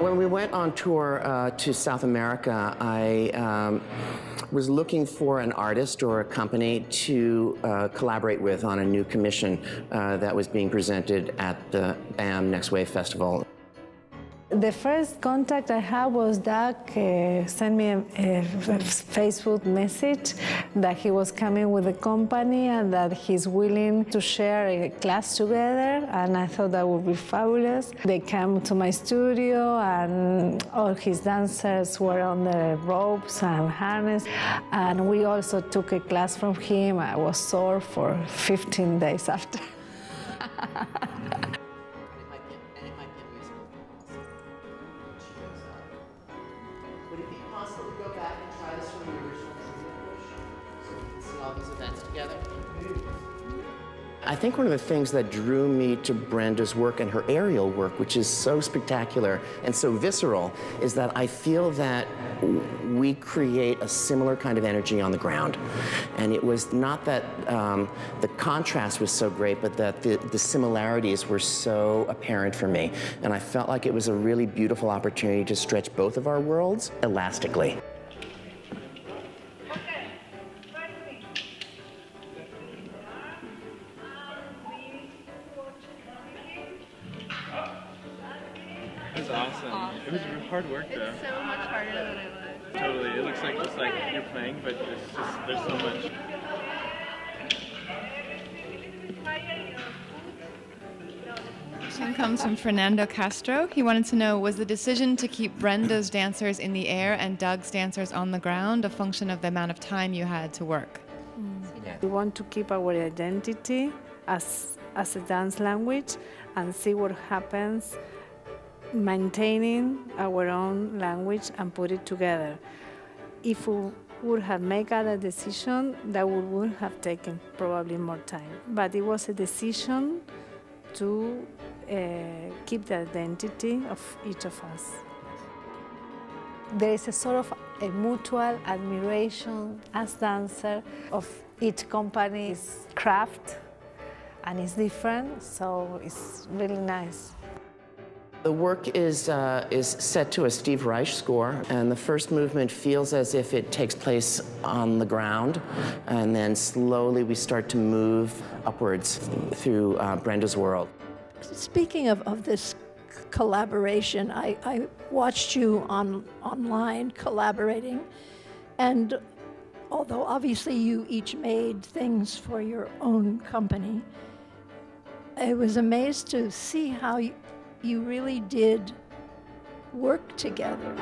When we went on tour uh, to South America, I um, was looking for an artist or a company to uh, collaborate with on a new commission uh, that was being presented at the BAM Next Wave Festival. The first contact I had was Doug uh, sent me a, a Facebook message that he was coming with the company and that he's willing to share a class together. And I thought that would be fabulous. They came to my studio and all his dancers were on the ropes and harness. And we also took a class from him. I was sore for 15 days after. Would it possible to go back and try this from the original so we can see all these events together? I think one of the things that drew me to Brenda's work and her aerial work, which is so spectacular and so visceral, is that I feel that we create a similar kind of energy on the ground. And it was not that um, the contrast was so great, but that the, the similarities were so apparent for me. And I felt like it was a really beautiful opportunity to stretch both of our worlds elastically. It was awesome. It was hard work though. It's so much harder than I thought. Totally. It looks like just like you're playing, but it's just there's so much. Question comes from Fernando Castro. He wanted to know Was the decision to keep Brenda's dancers in the air and Doug's dancers on the ground a function of the amount of time you had to work? We want to keep our identity as, as a dance language and see what happens maintaining our own language and put it together. If we would have made other decision, that would, would have taken probably more time. But it was a decision to uh, keep the identity of each of us. There is a sort of a mutual admiration as dancer of each company's craft and it's different, so it's really nice. The work is, uh, is set to a Steve Reich score, and the first movement feels as if it takes place on the ground, and then slowly we start to move upwards through uh, Brenda's world. Speaking of, of this collaboration, I, I watched you on online collaborating, and although obviously you each made things for your own company, I was amazed to see how you, you really did work together.